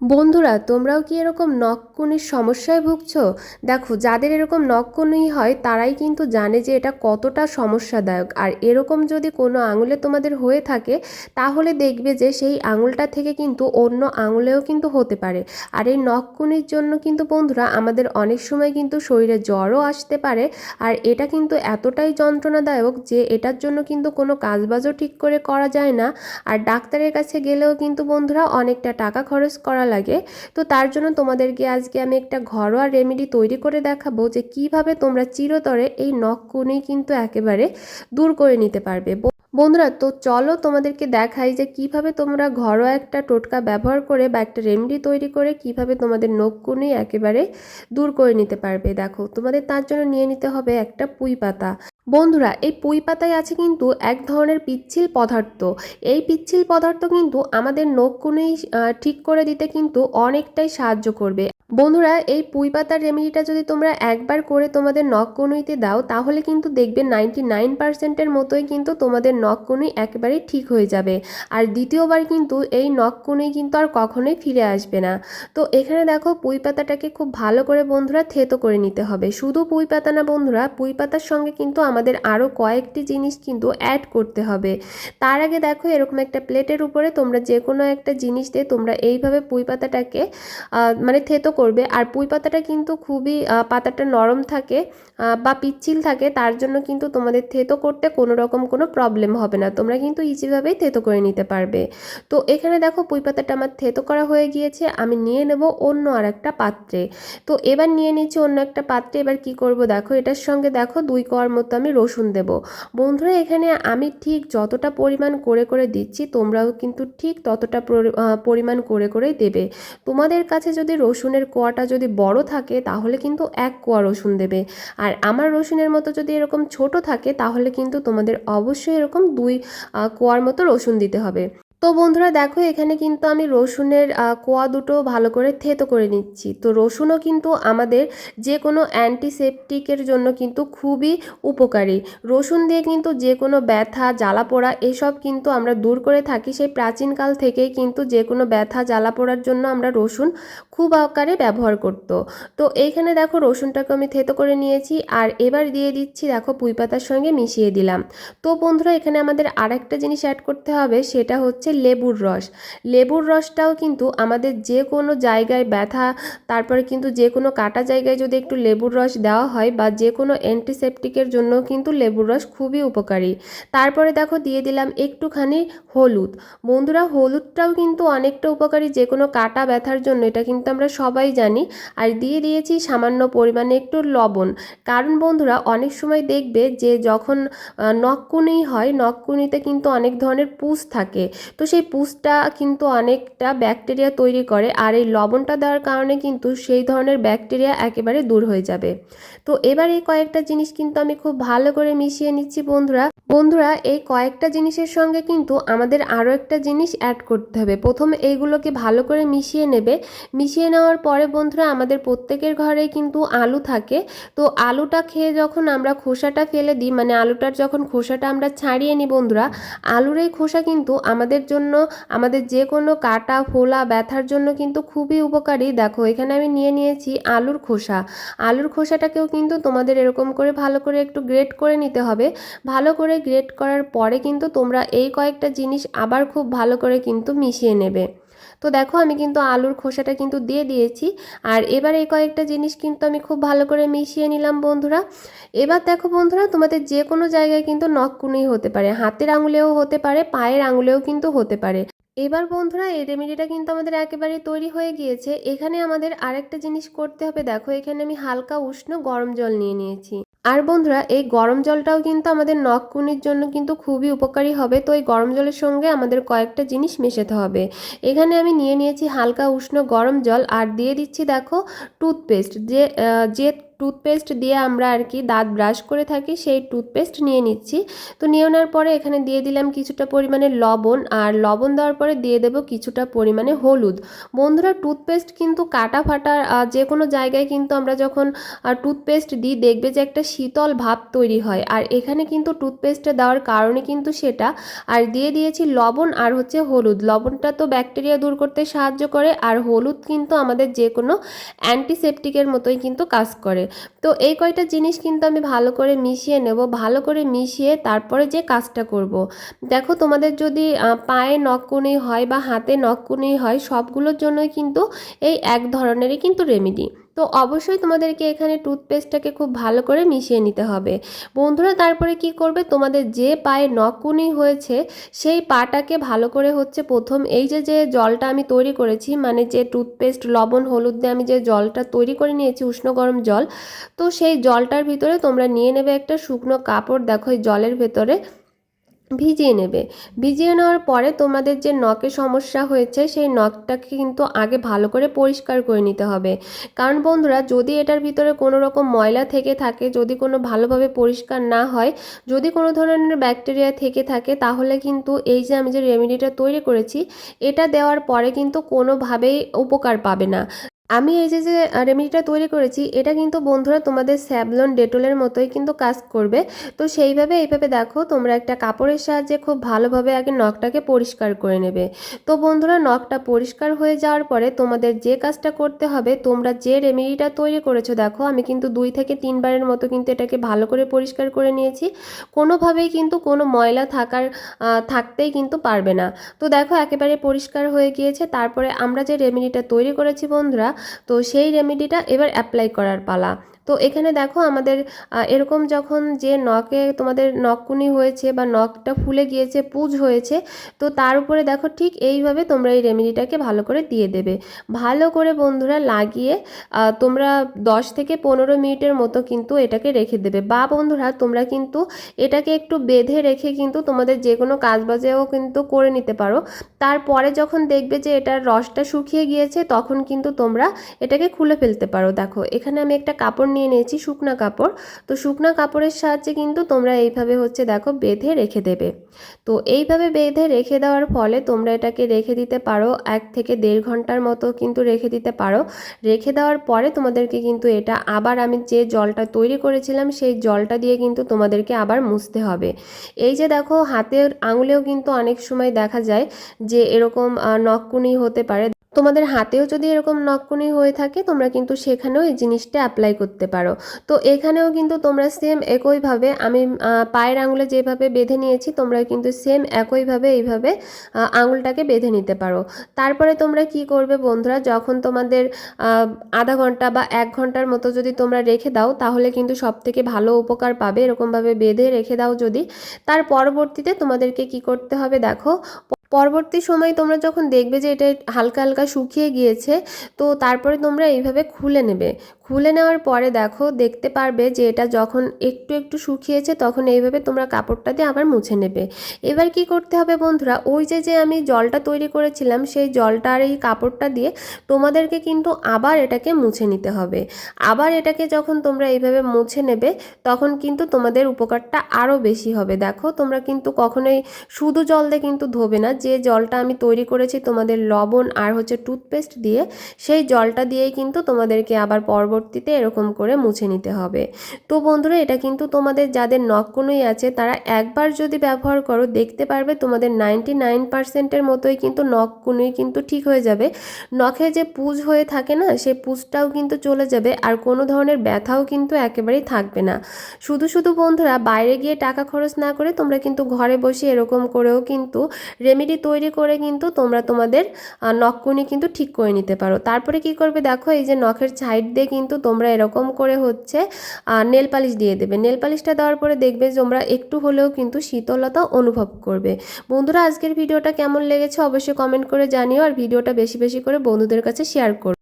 বন্ধুরা, তোমরাও কি এরকম নখকুনির সমস্যায় ভুগছ? দেখো, যাদের এরকম নখকুনি হয়, তারাই কিন্তু জানে যে এটা কতটা সমস্যাদায়ক। আর এরকম যদি কোনো আঙুলে তোমাদের হয়ে থাকে, তাহলে দেখবে যে সেই আঙুলটা থেকে কিন্তু অন্য আঙুলেও কিন্তু হতে পারে। আর এই নখকুনির জন্য কিন্তু বন্ধুরা, আমাদের অনেক সময় কিন্তু শরীরে জ্বরও আসতে পারে। আর এটা কিন্তু এতটাই যন্ত্রণাদায়ক যে এটার জন্য কিন্তু কোনো কাজবাজও ঠিক করে করা যায় না। আর ডাক্তারের কাছে গেলেও কিন্তু বন্ধুরা, অনেকটা টাকা খরচ করা লাগে। তো তার জন্য তোমাদেরকে আজকে আমি একটা ঘরোয়া রেমেডি তৈরি করে দেখাবো যে কীভাবে তোমরা চিরতরে এই নখকুনি কিন্তু একেবারে দূর করে নিতে পারবে। বন্ধুরা, তো চলো তোমাদেরকে দেখাই যে কীভাবে তোমরা ঘরোয়া একটা টোটকা ব্যবহার করে বা একটা রেমেডি তৈরি করে কীভাবে তোমাদের নখকুনি একেবারে দূর করে নিতে পারবে। দেখো, তোমাদের তার জন্য নিয়ে নিতে হবে একটা পুঁই পাতা। বন্ধুরা, এই পুঁই পাতায় আছে কিন্তু এক ধরনের পিচ্ছিল পদার্থ। এই পিচ্ছিল পদার্থ কিন্তু আমাদের নখকুনি ঠিক করে দিতে কিন্তু অনেকটাই সাহায্য করবে। বন্ধুরা, এই পুঁই পাতার রেমেডিটা যদি তোমরা একবার করে তোমাদের নখ কনুইতে দাও, তাহলে কিন্তু দেখবে নাইনটি নাইন পার্সেন্টের মতোই কিন্তু তোমাদের নখ কনুই একেবারেই ঠিক হয়ে যাবে। আর দ্বিতীয়বার কিন্তু এই নখ কনুই কিন্তু আর কখনোই ফিরে আসবে না। তো এখানে দেখো, পুঁই পাতাটাকে খুব ভালো করে বন্ধুরা থেতো করে নিতে হবে। শুধু পুঁই পাতা না বন্ধুরা, পুঁই পাতার সঙ্গে কিন্তু আমাদের আরও কয়েকটি জিনিস কিন্তু অ্যাড করতে হবে। তার আগে দেখো, এরকম একটা প্লেটের উপরে তোমরা যে কোনো একটা জিনিস দিয়ে তোমরা এইভাবে পুঁই পাতাটাকে মানে থেতো করবে। আর পুঁই পাতাটা কিন্তু খুবই পাতাটা নরম থাকে বা পিচ্ছিল থাকে, তার জন্য কিন্তু তোমাদের থেতো করতে কোনো রকম কোনো প্রবলেম হবে না। তোমরা কিন্তু ইজিভাবেই থেতো করে নিতে পারবে। তো এখানে দেখো পুঁই পাতাটা আমার থেতো করা হয়ে গিয়েছে, আমি নিয়ে নেব অন্য আর একটা পাত্রে। তো এবার নিয়ে নিচ্ছি অন্য একটা পাত্রে, এবার কি করব দেখো, এটার সঙ্গে দেখো দুই কোয়ার মতো আমি রসুন দেব। বন্ধুরা, এখানে আমি ঠিক যতটা পরিমাণ করে করে দিচ্ছি, তোমরাও কিন্তু ঠিক ততটা পরিমাণ করে করেই দেবে। তোমাদের কাছে যদি রসুনের কোয়াটা যদি বড় থাকে, তাহলে কিন্তু এক কোয়া রসুন দেবে। আর আমার রসুনের মতো যদি এরকম ছোট থাকে, তাহলে কিন্তু তোমাদের অবশ্যই এরকম দুই কোয়ার মতো রসুন দিতে হবে। তো বন্ধুরা দেখো, এখানে কিন্তু আমি রসুনের কোয়া দুটো ভালো করে থেতো করে নিচ্ছি। তো রসুনও কিন্তু আমাদের যে কোনো অ্যান্টিসেপটিকের জন্য কিন্তু খুবই উপকারী। রসুন দিয়ে কিন্তু যে কোনো ব্যথা জ্বালা পোড়া এসব কিন্তু আমরা দূর করে থাকি। সেই প্রাচীনকাল থেকেই কিন্তু যে কোনো ব্যথা জ্বালা পোড়ার জন্য আমরা রসুন খুব আকারে ব্যবহার করতো। তো এইখানে দেখো, রসুনটাকে আমি থেতো করে নিয়েছি। আর এবার দিয়ে দিচ্ছি, দেখো, পুঁই পাতার সঙ্গে মিশিয়ে দিলাম। তো বন্ধুরা, এখানে আমাদের আর একটা জিনিস অ্যাড করতে হবে, সেটা হচ্ছে লেবুর রস। লেবুর রসটাও কিন্তু আমাদের যে কোনো জায়গায় ব্যথা, তারপরে কিন্তু যে কোনো কাটা জায়গায় যদি একটু লেবুর রস দেওয়া হয় বা যে কোনো অ্যান্টিসেপটিকের জন্য কিন্তু লেবুর রস খুবই উপকারী। তারপরে দেখো দিয়ে দিলাম একটুখানি হলুদ। বন্ধুরা, হলুদটাও কিন্তু অনেকটা উপকারী যে কোনো কাটা ব্যথার জন্য, এটা কিন্তু আমরা সবাই জানি। আর দিয়ে দিয়েছি সামান্য পরিমাণে একটু লবণ। কারণ বন্ধুরা, অনেক সময় দেখবে যে যখন নখকুনি হয়, নখকুনিতে কিন্তু অনেক ধরনের পুষ থাকে। তো সেই পুষটা কিন্তু অনেকটা ব্যাকটেরিয়া তৈরি করে আর এই লবণটা দেওয়ার কারণে কিন্তু সেই ধরনের ব্যাকটেরিয়া একেবারে দূর হয়ে যাবে। তো এবার এই কয়েকটা জিনিস কিন্তু আমি খুব ভালো করে মিশিয়ে নিচ্ছি বন্ধুরা। বন্ধুরা, এই কয়েকটা জিনিসের সঙ্গে কিন্তু আমাদের আরও একটা জিনিস অ্যাড করতে হবে। প্রথমে এইগুলোকে ভালো করে মিশিয়ে নেবে। মিশিয়ে নেওয়ার পরে বন্ধুরা, আমাদের প্রত্যেকের ঘরেই কিন্তু আলু থাকে। তো আলুটা খেয়ে যখন আমরা খোসাটা ফেলে দিই মানে আলুটার যখন খোসাটা আমরা ছাড়িয়ে নিই বন্ধুরা, আলুর এই খোসা কিন্তু আমাদের জন্য, আমাদের যে কোনো কাটা, ফোলা ব্যথার জন্য কিন্তু খুবই উপকারী। দেখো, এখানে আমি নিয়ে নিয়েছি আলুর খোসা। আলুর খোসাটাকেও কিন্তু তোমাদের এরকম করে ভালো করে একটু গ্রেট করে নিতে হবে। ভালো করে গ্রেট করার পরে কিন্তু তোমরা এই কয়েকটা জিনিস আবার খুব ভালো করে কিন্তু মিশিয়ে নেবে। তো দেখো আমি কিন্তু আলুর খোসাটা কিন্তু দিয়ে দিয়েছি। আর এবার এই কয়েকটা জিনিস কিন্তু আমি খুব ভালো করে মিশিয়ে নিলাম বন্ধুরা। এবার দেখো বন্ধুরা, তোমাদের যে কোনো জায়গায় কিন্তু নখকুনি হতে পারে, হাতের আঙুলেও হতে পারে, পায়ের আঙুলেও কিন্তু হতে পারে। এবার বন্ধুরা, এই রেমেডিটা কিন্তু আমাদের একেবারে তৈরি হয়ে গিয়েছে। এখানে আমাদের আরেকটা জিনিস করতে হবে। দেখো, এখানে আমি হালকা উষ্ণ গরম জল নিয়ে নিয়েছি। আর বন্ধুরা, এই গরম জলটাও কিন্তু আমাদের নখকুনির জন্য কিন্তু খুবই উপকারী হবে। তো এই গরম জলের সঙ্গে আমাদের কয়েকটা জিনিস মেশাতে হবে। এখানে আমি নিয়ে নিয়েছি হালকা উষ্ণ গরম জল আর দিয়ে দিচ্ছি, দেখো টুথপেস্ট যে যে টুথপেস্ট দিয়ে আমরা আর কি দাঁত ব্রাশ করে থাকি, সেই টুথপেস্ট নিয়ে নিচ্ছি। তো নিয়ে নেওয়ার পরে এখানে দিয়ে দিলাম কিছুটা পরিমাণে লবণ, আর লবণ দেওয়ার পরে দিয়ে দেব কিছুটা পরিমাণে হলুদ। বন্ধুরা টুথপেস্ট কিন্তু কাটা ফাটা যে কোনো জায়গায় কিন্তু আমরা যখন টুথপেস্ট দিই, দেখবে যে একটা শীতল ভাব তৈরি হয়। আর এখানে কিন্তু টুথপেস্টটা দেওয়ার কারণে কিন্তু সেটা। আর দিয়ে দিয়েছি লবণ আর হচ্ছে হলুদ। লবণটা তো ব্যাকটেরিয়া দূর করতে সাহায্য করে, আর হলুদ কিন্তু আমাদের যে কোনো অ্যান্টিসেপটিকের মতোই কিন্তু কাজ করে। তো এই কয়টা জিনিস কিন্তু আমি ভালো করে মিশিয়ে নেব, ভালো করে মিশিয়ে তারপরে যে কাজটা করব। দেখো তোমাদের যদি পায়ে নকুনি হয় বা হাতে নকুনি হয় সবগুলোর জন্যই কিন্তু এই এক ধরনেরই কিন্তু রেমেডি তো অবশ্যই তোমাদেরকে এখানে টুথপেস্টটাকে খুব ভালো করে মিশিয়ে নিতে হবে। বন্ধুরা, তারপরে কি করবে? তোমাদের যে পায়ে নকুনি হয়েছে, সেই পাটাকে ভালো করে হচ্ছে প্রথম এই যে যে জলটা আমি তৈরি করেছি মানে যে টুথপেস্ট লবণ, হলুদ দিয়ে আমি যে জলটা তৈরি করে নিয়েছি, উষ্ণ গরম জল, তো সেই জলটার ভিতরে তোমরা নিয়ে নেবে একটা শুকনো কাপড়, দেখো এই জলের ভেতরে। ভিজিয়ে নেবে। ভিজিয়ে নেওয়ার পরে তোমাদের যে নখে সমস্যা হয়েছে, সেই নখটাকে কিন্তু আগে ভালো করে পরিষ্কার করে নিতে হবে। কারণ বন্ধুরা, যদি এটার ভিতরে কোনো রকম ময়লা থেকে থাকে, যদি কোনো ভালোভাবে পরিষ্কার না হয়, যদি কোনো ধরনের ব্যাকটেরিয়া থেকে থাকে, তাহলে কিন্তু এই যে আমি যে রেমেডিটা তৈরি করেছি, এটা দেওয়ার পরে কিন্তু কোনোভাবেই উপকার পাবে না। আমি এই যে যে রেমেডিটা তৈরি করেছি, এটা কিন্তু বন্ধুরা তোমাদের স্যাভলন ডেটলের মতোই কিন্তু কাজ করবে। তো সেইভাবে এইভাবে দেখো, তোমরা একটা কাপড়ের সাহায্যে খুব ভালোভাবে আগে নখটাকে পরিষ্কার করে নেবে। তো বন্ধুরা, নখটা পরিষ্কার হয়ে যাওয়ার পরে তোমাদের যে কাজটা করতে হবে, তোমরা যে রেমেডিটা তৈরি করেছ, দেখো আমি কিন্তু দুই থেকে তিনবারের মতো কিন্তু এটাকে ভালো করে পরিষ্কার করে নিয়েছি। কোনোভাবেই কিন্তু কোনো ময়লা থাকার থাকতেই কিন্তু পারবে না। তো দেখো একেবারে পরিষ্কার হয়ে গিয়েছে, তারপরে আমরা যে রেমেডিটা তৈরি করেছি বন্ধুরা তো সেই রেমেডিটা এবার অ্যাপ্লাই করার পালা। তো এখানে দেখো আমাদের এরকম যখন যে নখে তোমাদের নখকুনি হয়েছে বা নখটা ফুলে গিয়েছে, পুজ হয়েছে, তো তার উপরে দেখো ঠিক এইভাবে তোমরা এই রেমেডিটাকে ভালো করে দিয়ে দেবে। ভালো করে বন্ধুরা লাগিয়ে তোমরা দশ থেকে পনেরো মিনিটের মতো কিন্তু এটাকে রেখে দেবে। বা বন্ধুরা তোমরা কিন্তু এটাকে একটু বেঁধে রেখে কিন্তু তোমাদের যে কোনো কাজ বাজেও কিন্তু করে নিতে পারো। তারপরে যখন দেখবে যে এটার রসটা শুকিয়ে গিয়েছে, তখন কিন্তু তোমরা এটাকে খুলে ফেলতে পারো। দেখো, এখানে আমি একটা কাপড় নিয়ে নিয়েছি শুকনা কাপড়। তো শুকনা কাপড়ের সাহায্যে কিন্তু তোমরা এইভাবে হচ্ছে দেখো বেঁধে রেখে দেবে। তো এইভাবে বেঁধে রেখে দেওয়ার ফলে তোমরা এটাকে রেখে দিতে পারো এক থেকে দেড় ঘণ্টার মতো কিন্তু রেখে দিতে পারো। রেখে দেওয়ার পরে তোমাদেরকে কিন্তু এটা আবার আমি যে জলটা তৈরি করেছিলাম সেই জলটা দিয়ে কিন্তু তোমাদেরকে আবার মুছতে হবে। এই যে দেখো হাতের আঙুলেও কিন্তু অনেক সময় দেখা যায় যে এরকম আহ, নখকুনি হতে পারে। তোমাদের হাতেও যদি এরকম নকুনি হয়ে থাকে, তোমরা কিন্তু সেখানেও এই জিনিসটা অ্যাপ্লাই করতে পারো। তো এখানেও কিন্তু তোমরা সেম একইভাবে আমি পায়ের আঙুলে যেভাবে বেঁধে নিয়েছি, তোমরা কিন্তু সেম একইভাবে এইভাবে আঙুলটাকে বেঁধে নিতে পারো। তারপরে তোমরা কি করবে বন্ধুরা, যখন তোমাদের আধা ঘণ্টা বা এক ঘণ্টার মতো যদি তোমরা রেখে দাও, তাহলে কিন্তু সব থেকে ভালো উপকার পাবে। এরকমভাবে বেঁধে রেখে দাও যদি। তার পরবর্তীতে তোমাদেরকে কি করতে হবে দেখো পরবর্তী সময় তোমরা যখন দেখবে যে এটা হালকা হালকা শুকিয়ে গিয়েছে, তো তারপরে তোমরা এইভাবে খুলে নেবে। খুলে নেওয়ার পরে দেখো, দেখতে পারবে যে এটা যখন একটু একটু শুকিয়েছে, তখন এইভাবে তোমরা কাপড়টা দিয়ে আবার মুছে নেবে। এবার কি করতে হবে বন্ধুরা, ওই যে যে আমি জলটা তৈরি করেছিলাম, সেই জলটা আর এই কাপড়টা দিয়ে তোমাদেরকে কিন্তু আবার এটাকে মুছে নিতে হবে। আবার এটাকে যখন তোমরা এইভাবে মুছে নেবে, তখন কিন্তু তোমাদের উপকারটা আরও বেশি হবে। দেখো, তোমরা কিন্তু কখনোই শুধু জল দিয়ে কিন্তু ধোবে না, যে জলটা আমি তৈরি করেছি তোমাদের লবণ আর হচ্ছে টুথপেস্ট দিয়ে, সেই জলটা দিয়েই কিন্তু তোমাদেরকে আবার পরবর্তীতে এরকম করে মুছে নিতে হবে। তো বন্ধুরা, এটা কিন্তু তোমাদের যাদের নখকুনুই আছে, তারা একবার যদি ব্যবহার করো, দেখতে পারবে তোমাদের নাইনটি নাইন পার্সেন্টের মতোই কিন্তু নখকুনুই কিন্তু ঠিক হয়ে যাবে। নখে যে পুজ হয়ে থাকে না সে পুজটাও কিন্তু চলে যাবে, আর কোনো ধরনের ব্যথাও কিন্তু একেবারেই থাকবে না। শুধু শুধু বন্ধুরা, বাইরে গিয়ে টাকা খরচ না করে তোমরা কিন্তু ঘরে বসে এরকম করেও কিন্তু রেমেডি তৈরি করে কিন্তু তোমরা তোমাদের নখকুনি কিন্তু ঠিক করে নিতে পারো। তারপরে কি করবে দেখো, এই যে নখের সাইড দিয়ে কিন্তু তোমরা এরকম করে হচ্ছে নেল পালিশ দিয়ে দেবে। নেল পালিশটা দেওয়ার পরে দেখবে তোমরা একটু হলেও কিন্তু শীতলতা অনুভব করবে। বন্ধুরা, আজকের ভিডিওটা কেমন লেগেছে অবশ্যই কমেন্ট করে জানিও, আর ভিডিওটা বেশি বেশি করে বন্ধুদের কাছে শেয়ার করো।